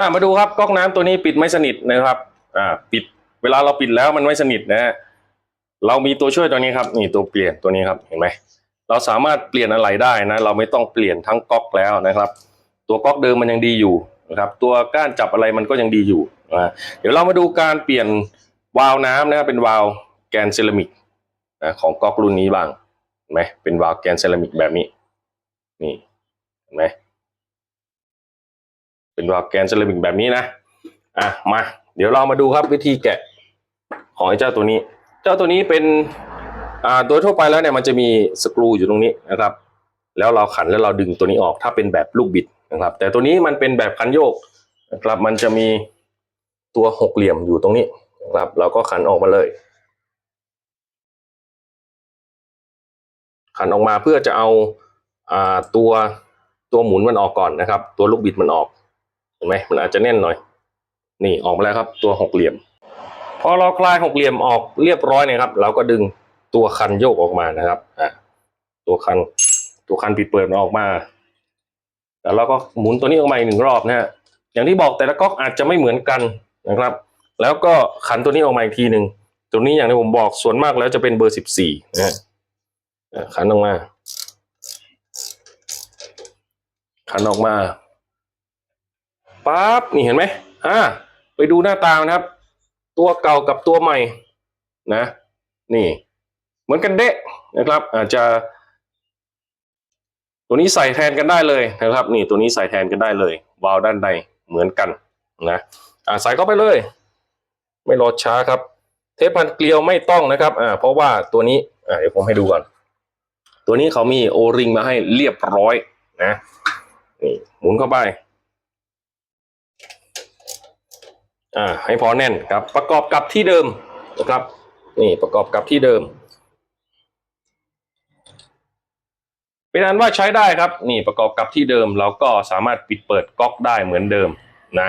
อ่ามาดูครับก๊อกน้ำตัวนี้ปิดไม่สนิทนะครับ อ่า ปิด เวลาเราปิดแล้วมันไม่สนิทนะฮะเรามีตัวช่วยตัวนี้ครับ นี่ตัวเปลี่ยนตัวนี้ครับ เห็นไหมเราสามารถเปลี่ยนอะไรได้นะ เราไม่ต้องเปลี่ยนทั้งก๊อกแล้วนะครับ ตัวก๊อกเดิมมันยังดีอยู่นะครับ ตัวก้านจับอะไรมันก็ยังดีอยู่นะเดี๋ยวเรามาดูการเปลี่ยนวาล์วน้ำนะครับเป็นวาล์วแกนเซรามิกนะของก๊อกรุ่นนี้บ้างเห็นไหมเป็นวาล์วแกนเซรามิกแบบนี้ นี่เห็นไหม เป็นวาล์วแกนเซรามิกแบบนี้นะอะมาเดี๋ยวเรามาดูครับวิธีแกะของไอ้เจ้าตัวนี้ เจ้าตัวนี้เป็นอ่าโดยทั่วไปแล้วเนี่ยมันจะมีสกรูอยู่ตรงนี้นะครับ แล้วเราขันแล้วเราดึงตัวนี้ออกถ้าเป็นแบบลูกบิดนะครับ แต่ตัวนี้มันเป็นแบบคันโยกนะครับมันจะมีตัวหกเหลี่ยมอยู่ตรงนี้นะครับ เราก็ขันออกมาเลย ขันออกมาเพื่อจะเอาอ่าตัวตัวหมุนมันออกก่อนนะครับ ตัวลูกบิดมันออก เห็นไหมมันอาจจะแน่นหน่อย นี่ออกมาแล้วครับ ตัวหกเหลี่ยม พอเราคลายหกเหลี่ยมออกเรียบร้อยนี่ยครับ เราก็ดึงตัวคันโยกออกมานะครับอะตัวคันตัวคันปิดเปิดมันออกมาแล้วเราก็หมุนตัวนี้ออกมาอีกหนึ่งรอบนะฮะอย่างที่บอกแต่ละก๊อกอาจจะไม่เหมือนกันนะครับ แล้วก็ขันตัวนี้ออกมาอีกทีหนึ่งตัวนี้อย่างที่ผมบอกส่วนมากแล้วจะเป็นเบอร์สิบสี่นะฮะขันออกมา ขันออกมา ปั๊บนี่เห็นไหมอ่าไปดูหน้าตานะครับ ตัวเก่ากับตัวใหม่นะ นี่ เหมือนกันเดะนะครับ อาจจะ ตัวนี้ใส่แทนกันได้เลยนะครับ นี่ตัวนี้ใส่แทนกันได้เลย วาล์วด้านในเหมือนกันนะอ่าใส่เข้าไปเลย ไม่รอช้าครับ เทปพันเกลียวไม่ต้องนะครับอ่าเพราะว่าตัวนี้อ่าเดี๋ยวผมให้ดูก่อน ตัวนี้เขามีโอริงมาให้เรียบร้อยนะนี่หมุนเข้าไป อ่าให้พอแน่นครับ ประกอบกับที่เดิมนะครับ นี่ประกอบกับที่เดิมเป็นอันว่าใช้ได้ครับ นี่ประกอบกับที่เดิมเราก็สามารถปิดเปิดก๊อกได้เหมือนเดิมนะ